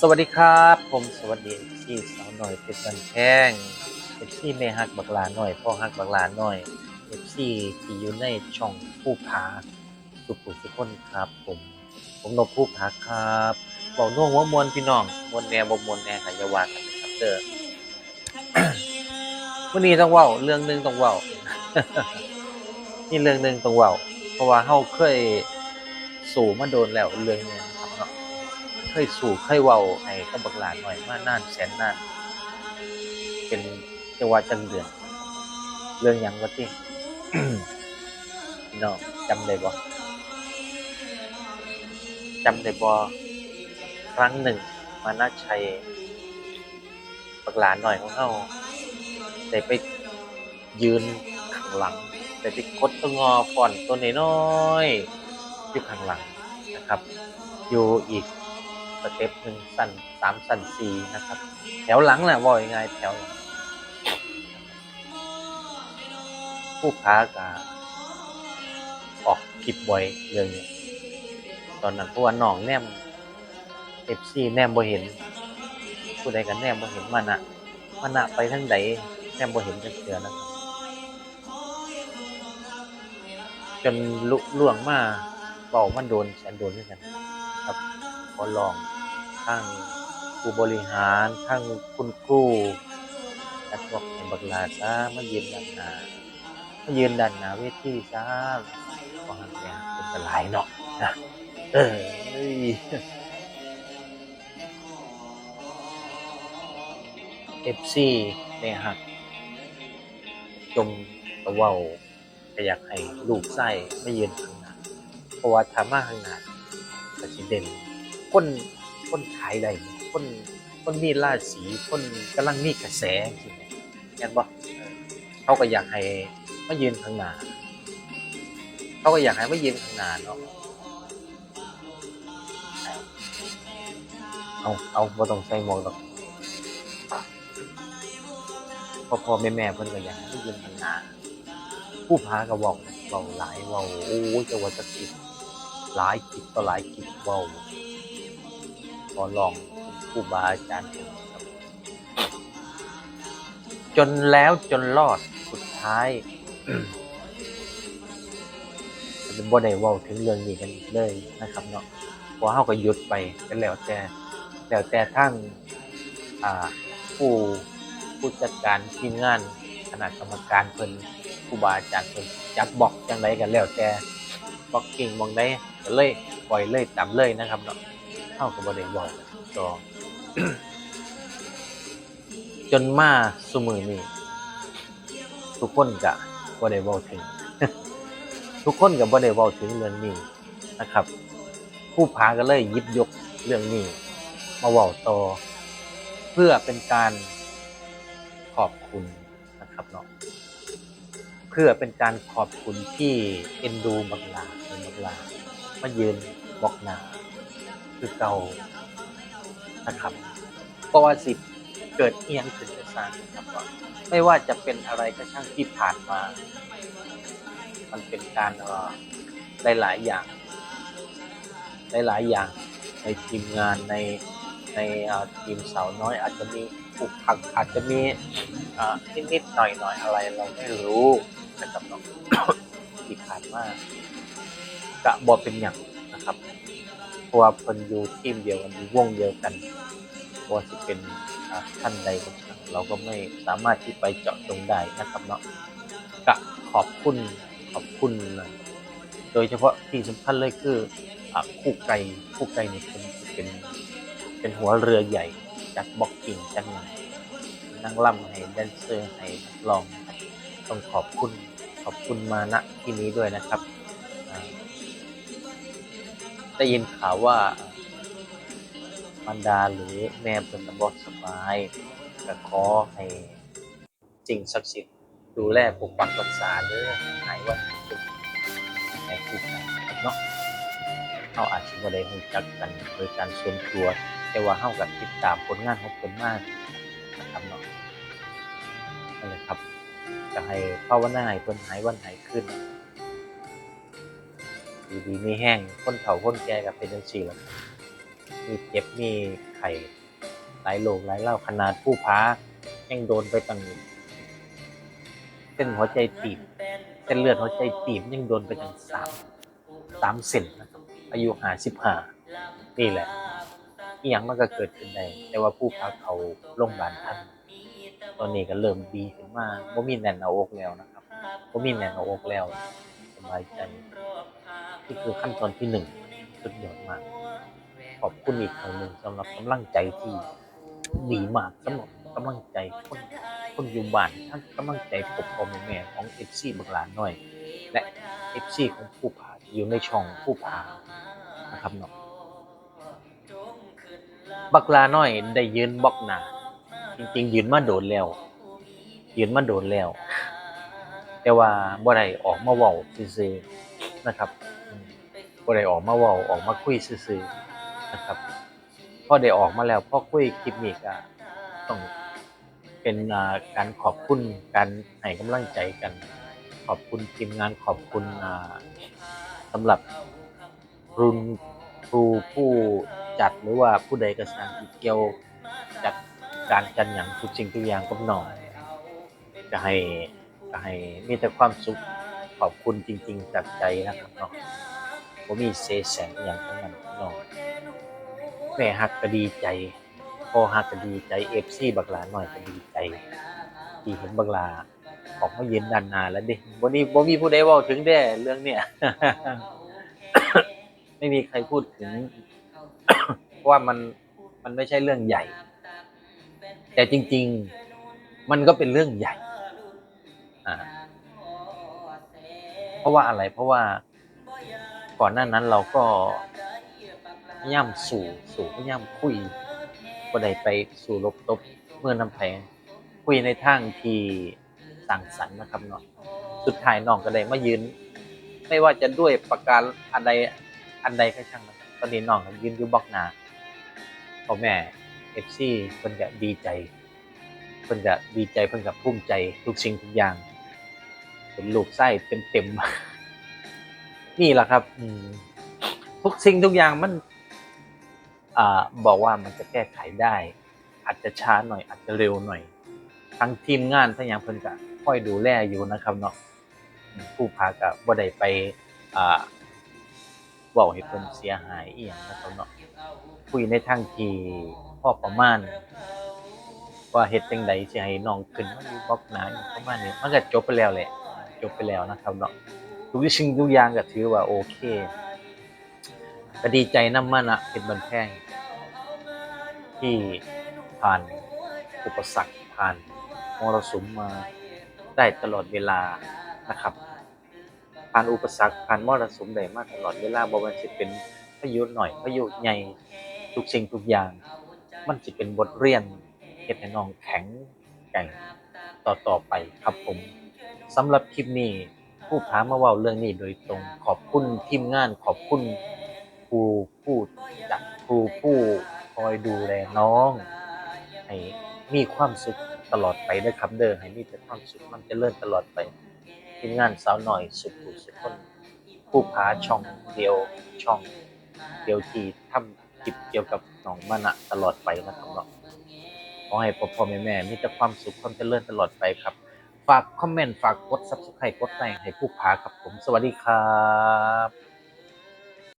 สวัสดีครับ ผมสวัสดีที่สาวหน่อยเป็นบันแข้งเอฟซีแม่ฮักบักลาหน่อยพ่อฮักบักลาหน่อยเอฟซีที่อยู่ในช่องผู้ผาสุขุสุขคนครับ ผม ผมนกผู้ผาครับบอกน่วงว่ามวลพี่น้องมวลแนวบ่มวลแนวขยาวากันนะครับเด้อวันนี้ต้องเว้าเรื่องหนึงต้องเว้านี่เรื่องหนึงต้องเว้าเพราะว่าเฮาเคยสู่มาโดนแล้วเรื่องหนึ ยสู่เคยเว้าให้กับบักหลานหน่อยมานานแสนนาน เป็นจังหวะจังเดือน เรื่องยังวะที่พี่น้องจำได้บ่จำได้บ่ครั้งหนึ่งมานาชัยบักหลานหน่อยของเฮาได้ไปยืนข้างหลังได้ไปกดตัวงอฟอนต์ตัวน้อยๆอยู่ข้างหลังนะครับ อยู่อีก สเต็ปหนึ่งสั้นสามสั้นสี่นะครับ แถวหลังแหละว่ายังไงแถวหลังผู้ค้ากาออกคลิปบ่อยเรื่องนี้ตอนนั้นเพว่าน้องแนมเอฟซีแนมบ่เห็น ผู้ใดกันแนมบ่เห็นมันอะมันอะไปทั้งใดแนมบ่เห็นจักเถื่อนะครับจนลุล่วงมาเบามันโดนแสนโดนด้วยกันครับ ขอลองทั้งผู้บริหารทั้งคุณครูและพวกเห็นบักลาซะมายืนด้านหน้ามายืนด้านหน้าเวทีซะว่าหันเนี่ยเป็นหลายเนาะนะเออเฮ้ยเอฟซีเนี่ยฮักจมตะเว้าก็อยากให้ลูกไส้ไม่ยืนข้างหน้าเพราะว่าถ้ามาข้างหน้าก็สิเด่น คนคนขายได้คนคนมีราศีคนกำลังมีกระแสจริงๆแม่นบ่เออเขาก็อยากให้มายืนข้างหน้าเขาก็อยากให้มายืนข้างหน้าเนาะเอาเอาบ่ต้องใส่หมวกดอกพ่อพ่อแม่แม่เพิ่นก็อยากให้มายืนข้างหน้าผู้พาก็เว้าเว้าหลายเว้าโอ้ยจะว่าจะคิดหลายกิจต่อหลายกิจเว้า อลองครูบาอาจารย์ครับ จนแล้วจนรอดสุดท้ายเป็นบ่ได้ว้าถึงเรื่องนี้กันอีกเลยนะครับเนาะพอเฮาก็หยุดไปก็แล้วแต่แล้วแต่ทั้งอ่าผู้ผู้จัดการทีมงานคณะกรรมการเพิ่นครูบาอาจารย์เพิ่นจัดบอกจังไดกันแล้วแต่บอกกิ่งมองได้ก็เลยปล่อยเลยตามเลยนะครับเนาะ เข้ากับบริวารก็จนมาสมือนี้ทุกคนกะบบริวารถึง ทุกคนกับบริวารถึงเรื่องนี้นะครับผู้พาก็เลยยิบยกเรื่องนี้ มาว่าต่อเพื่อเป็นการขอบคุณนะครับเนาะเพื่อเป็นการขอบคุณที่เอ็นดูบักลาเป็นบักลามายืนบอกหนา คือเก่านะครับ เพราะว่าสิเกิดเอียงขึ้นจะสร้างนะครับว่าไม่ว่าจะเป็นอะไรก็ช่างที่ผ่านมา มันเป็นการเอ่อหลายๆอย่าง หลายๆอย่างในทีมงานในในทีมสาวน้อยอาจจะมีผูกพักอาจจะมีนิดๆหน่อยๆอะไรเราไม่รู้นะครับเนาะที่ผ่านมากะบอเป็นอย่างนะครับ เพราะว่าเพิ่นอยู่ทีมเดียวกันอยู่วงเดียวกันว่าสิเป็นท่านใดก็ช่างเราก็ไม่สามารถที่ไปเจาะจงได้นะครับเนาะกะขอบคุณขอบคุณนะโดยเฉพาะที่สำคัญเลยคืออคู่ไก่คู่ไก่นี่เป็นเป็นเป็นหัวเรือใหญ่จากบ็อกกิ้งจังหยังนั่งล่ำให้แดนเซอร์ให้นักร้องต้องขอบคุณขอบคุณมาณที่นี้ด้วยนะครับ ได้ยินข่าวว่ามันดาหรือแม่เป็นบอสบายก็ขอให้สิ่งศักดิ์สิทธิ์ดูแลปกปักรักษาเด้อหายวันทุกในทุกข์นะครับเนาะเราอาจจะบ่ได้รู้จักกันโดยการส่วนตัว แต่ว่าเฮากับติดตามผลงานของเพิ่นมากนะครับเนาะนั่นแหละครับจะให้ภาวนาให้เพิ่นหายวันหายขึ้น ดีดีมีแห้งคนเฒ่าคนแก่ก็เป็นจังซี่ละมีเจ็บมีไข้หลายโรคหลายเล่าขนาดผู้พายังโดนไปตั้งเส้นหัวใจตีบเส้นเลือดหัวใจตีบยังโดนไปตั้งสามสามเซนนะครับอายุห้าสิบห้านี่แหละอีหยังมันก็เกิดขึ้นได้แต่ว่าผู้พาเขาโรงพยาบาลท่านตอนนี้ก็เริ่มดีขึ้นมาบ่ามีแน่นหน้าอกแล้วนะครับบ่ามีแน่นหน้าอกแล้วสบายใจ นี่คือขั้นตอนที่หนึ่งสุดยอดมาก ขอบคุณอีกครั้งหนึ่งสำหรับกำลังใจที่ดีมากสำหรับกำลังใจคนคนอยู่บ้านทั้งกำลังใจปกครอแม่ของเอฟซีบางหลานหน่อย และเอฟซีของผู้ผาอยู่ในช่องผู้ผานะครับเนาะบักลาน้อยได้ยืนบล็อกหนาจริงๆยืนมาโดนแล้วยืนมาโดนแล้ว แต่ว่าบ่ได้ออกมาเว้าซื่อๆนะครับ บ่ได้ออกมาเว้าออกมาคุยซื่อๆนะครับพอได้ออกมาแล้วพอคุยคลิปนี้ก็ต้องเป็นการขอบคุณการให้กำลังใจกัน ขอบคุณทีมงานขอบคุณอ่าสำหรับรุ่นครูผู้จัดหรือว่าผู้ใดก็ตามที่เกี่ยวจัดการกันอย่างทุกสิ่งทุกอย่างกับน้องก็ให้ก็ให้มีแต่ความสุขขอบคุณจริง ๆ จากใจนะครับเนาะ ผมมีเสแสงอหย่างทั้งนั้นน้องแม่ฮักก็ดีใจพ่อฮักก็ดีใจเอฟซีบักหลาหน่อยก็ดีใจ ที่เห็นบักหลาออกมายืนด้านหน้าแล้วเด้วันนี้บ่มีผู้ใดเว้าถึงเด้เรื่องเนี้ย ไม่มีใครพูดถึง เพราะว่ามันมันไม่ใช่เรื่องใหญ่ แต่จริง ๆ มันก็เป็นเรื่องใหญ่ อ่า เพราะว่าอะไร เพราะว่า ก่อนหน้านั้นเราก็ยายามสู่สู่ยายามคุยก็ได้ไปสู่รบตบเมื่อนำแพงคุยในทางที่สร้างสรรค์นะครับเนาะสุดท้ายน้องก็ได้มายืน ไม่ว่าจะด้วยประการอันใดอันใดก็ช่างนะตอนนี้น้องก็ยืนอยู่บล็อกหนาพ่อแม่เอฟซีเพิ่นก็ดีใจเพิ่นก็ดีใจเพิ่นก็ภูมิใจทุกสิ่งทุกอย่าง เป็นลูกไส้เต็มเต็ม นี่แหละครับ อืมทุกสิ่งทุกอย่างมัน อ่า บอกว่ามันจะแก้ไขได้ อาจจะช้าหน่อย อาจจะเร็วหน่อยทั้งทีมงานทั้งอย่างเพิ่นก็ค่อยดูแลอยู่นะครับเนาะอืมผู้พากับบ่ได้ไป อ่าเว้าให้เพิ่นเสียหายอีหยังนะครับเนาะคุยในทางที่พอประมาณ ว่าเฮ็ดจังใดสิให้น้องขึ้นมาอยู่บล็อกหน้าอหยังประมาณนี้มันก็จบไปแล้วแหละ จบไปแล้วนะครับเนาะ ทุกสิ่งทุกอย่างก็ถือว่าโอเคก็ดีใจนำมันอะเป็นบันแพงที่ผ่านอุปสรรคผ่านมรสุมมาได้ตลอดเวลานะครับ ผ่านอุปสรรคผ่านมรสุมได้มาตลอดเวลาบ่ว่าสิเป็นพายุหน่อยพายุใหญ่ทุกสิ่งทุกอย่าง มันสิเป็นบทเรียนเฮ็ดให้น้องแข็งแกร่งต่อต่อไปครับผมสำหรับคลิปนี้ ผู้พามมาว้าเรื่องนี้โดยตรงขอบคุณทีมงานขอบคุณครูผู้จัดครูผู้คอยดูแลน้อง ให้มีความสุขตลอดไปนะครับเด้อให้มีแต่ความสุขความเจริญตลอดไปทีมงานสาวหน่อยสุขุสุขคนผู้พาช่องเดียวช่องเดียวที่ทำคลิปเกี่ยวกับน้องมานะตลอดไปนะครับเนาะขอให้พ่อพ่อแม่แม่มีแต่ความสุขความเจริญตลอดไปครับ ฝากคอมเมนต์ ฝากกด subscribe กดไลค์ให้ผู้พากับผม สวัสดีครับ